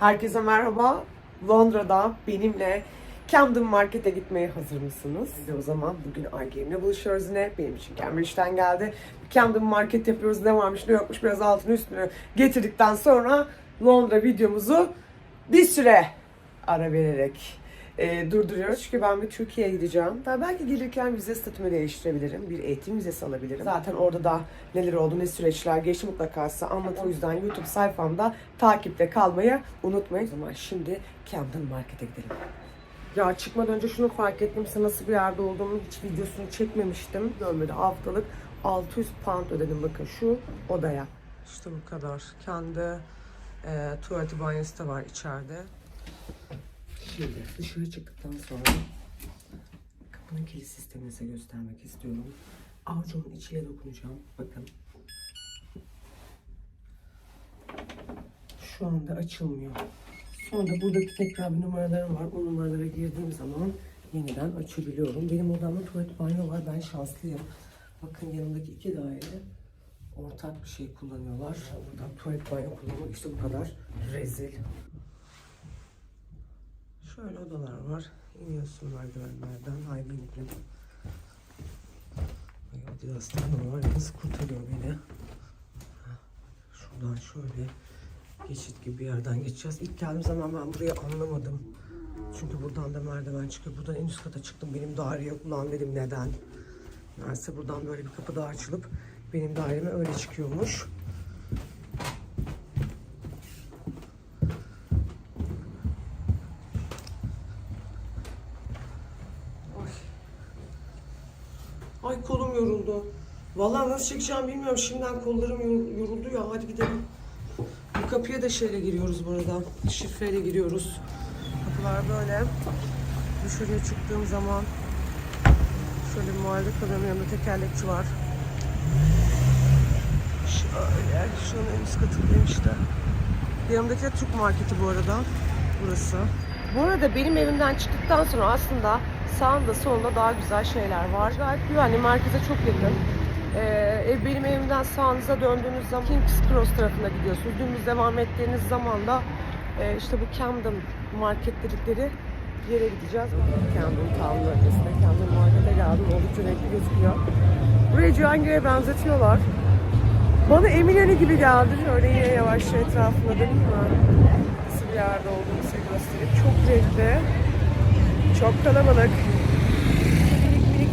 Herkese merhaba. Londra'da benimle Camden Market'e gitmeye hazır mısınız? Hadi o zaman bugün Aygem'le buluşuyoruz yine. Benim için Cambridge'den geldi. Camden Market yapıyoruz. Ne varmış ne yokmuş biraz altını üstünü getirdikten sonra Londra videomuzu bir süre ara vererek e, durduruyoruz. Çünkü ben bir Türkiye'ye gideceğim. Daha belki gelirken vize statümü değiştirebilirim. Bir eğitim vizesi alabilirim. Zaten orada da neler oldu, ne süreçler geçti mutlaka size anlat. O yüzden YouTube sayfamda takipte kalmayı unutmayın. O zaman şimdi Camden Market'e gidelim. Ya çıkmadan önce şunu fark ettim. Size nasıl bir yerde olduğumu hiç videosunu çekmemiştim. Dönmedi haftalık 600 pound ödedim bakın şu odaya. İşte bu kadar. Kendi e, tuvaleti banyosu da var içeride. Şimdi dışarı çıktıktan sonra kapının kilit sistemini size göstermek istiyorum. Avucumun içiyle dokunacağım. Bakın. Şu anda açılmıyor. Sonra buradaki tekrar bir numaralarım var. O numaralara girdiğim zaman yeniden açabiliyorum. Benim odamda tuvalet banyo var. Ben şanslıyım. Bakın yanımdaki iki daire ortak bir şey kullanıyorlar. Buradan tuvalet banyo kullanmak işte bu kadar rezil. Şöyle odalar var. İniyorsun merdivenlerden. Haydi inelim. Ay Adidas'tan var. Nasıl kurtarıyor beni? Şuradan şöyle geçit gibi bir yerden geçeceğiz. İlk geldiğim zaman ben burayı anlamadım. Çünkü buradan da merdiven çıkıyor. Buradan en üst kata çıktım. Benim daire yok. Ulan dedim neden? Meğerse buradan böyle bir kapı daha açılıp benim daireme öyle çıkıyormuş. Vallahi nasıl çekeceğim bilmiyorum. Şimdiden kollarım yor- yoruldu ya. Hadi gidelim. Bu kapıya da şeyle giriyoruz burada. Şifreyle giriyoruz. Kapılar böyle. Dışarıya çıktığım zaman şöyle bir mahallede kalıyorum. Yanında tekerlekçi var. Şöyle. Şunun en üst katındayım işte. Yanımdaki de Türk marketi bu arada. Burası. Bu arada benim evimden çıktıktan sonra aslında sağında solunda daha güzel şeyler var. Gayet güvenli. Merkeze çok yakın. Ee, ev benim evimden sağınıza döndüğünüz zaman King's Cross tarafına gidiyorsunuz. Dümdüz devam ettiğiniz zaman da e, işte bu Camden Market dedikleri yere gideceğiz. Camden Town bölgesine, Camden Market'e geldim. Oldukça renkli gözüküyor. Burayı Cihangir'e benzetiyorlar. Bana Eminönü gibi geldi. Şöyle yine yavaşça etrafına döneyim mi? Nasıl bir yerde olduğunu size göstereyim. Çok renkli. Çok kalabalık.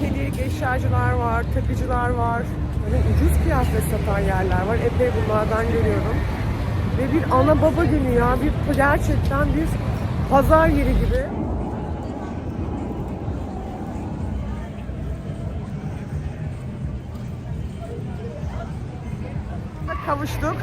Hediyelik eşyacılar var, takıcılar var. Böyle ucuz kıyafet satan yerler var. Epey bunlardan görüyorum. Ve bir ana baba günü ya. Bir, gerçekten bir pazar yeri gibi. Kavuştuk.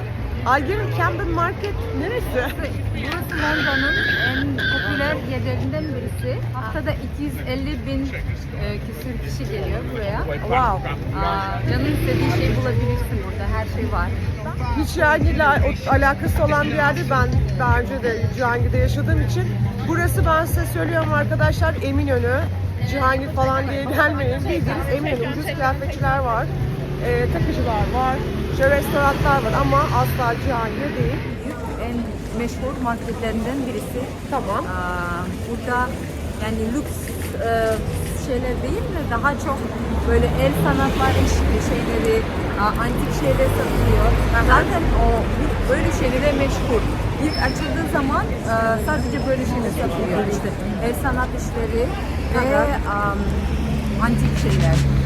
Aygün Camden Market neresi? Burası Londra'nın en popüler yerlerinden birisi. Haftada 250 bin e, küsür kişi geliyor buraya. Wow. Aa, canın istediğin şeyi bulabilirsin burada. Her şey var. Hiç o- alakası olan bir yerde ben daha önce de Cihangir'de yaşadığım için burası ben size söylüyorum arkadaşlar Eminönü Cihangir falan diye gelmeyin bildiğiniz Eminönü ucuz kıyafetçiler var e, takıcılar var işte restoranlar var ama asla Cihangir değil En meşhur marketlerinden birisi. tamam Aa, burada yani lüks e, şeyler değil mi? Daha çok böyle el sanatlar eşlikli şeyleri, antik şeyler satılıyor. Zaten o böyle şeylere meşhur. İlk açıldığı zaman e, sadece böyle şeyler satılıyor. İşte el sanat işleri ve am, antik şeyler.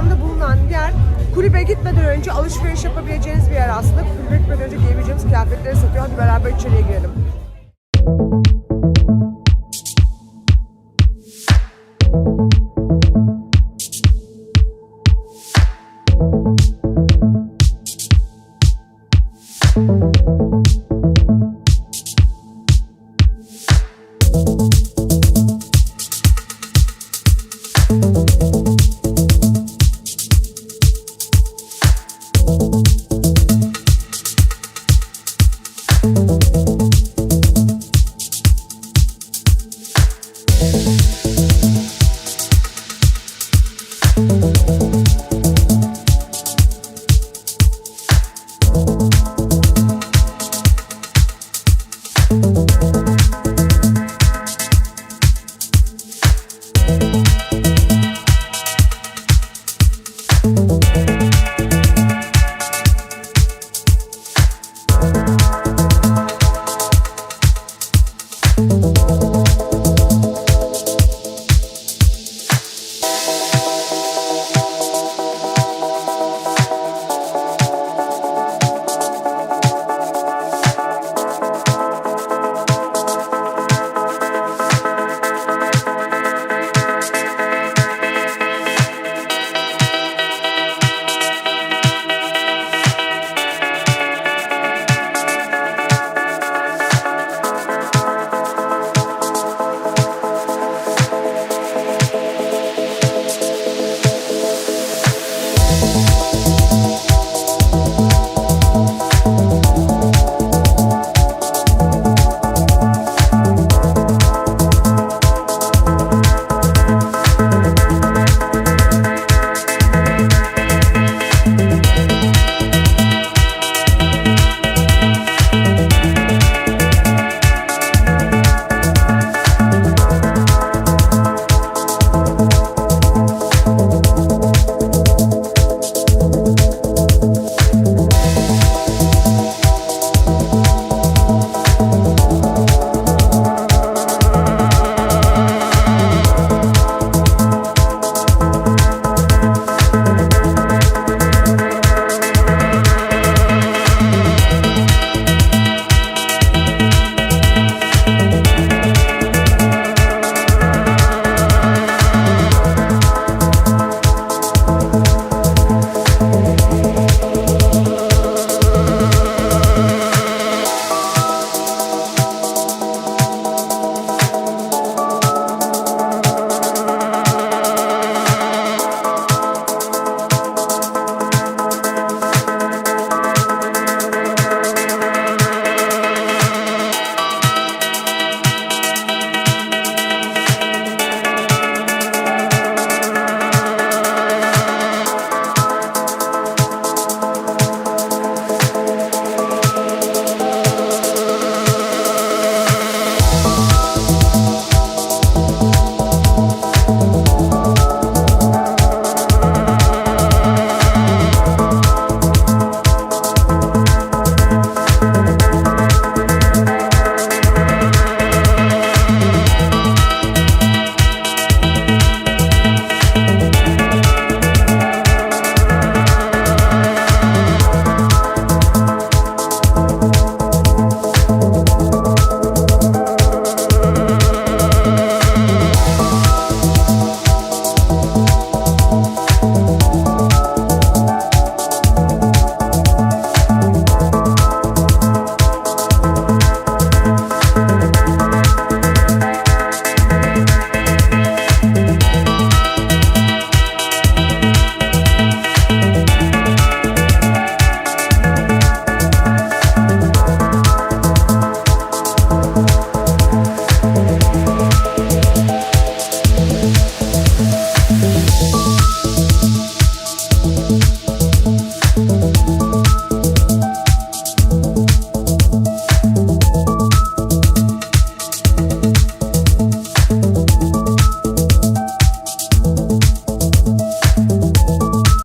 arkamda bulunan yer kulübe gitmeden önce alışveriş yapabileceğiniz bir yer aslında. Kulübe gitmeden önce giyebileceğimiz kıyafetleri satıyor. Hadi beraber içeriye girelim. Müzik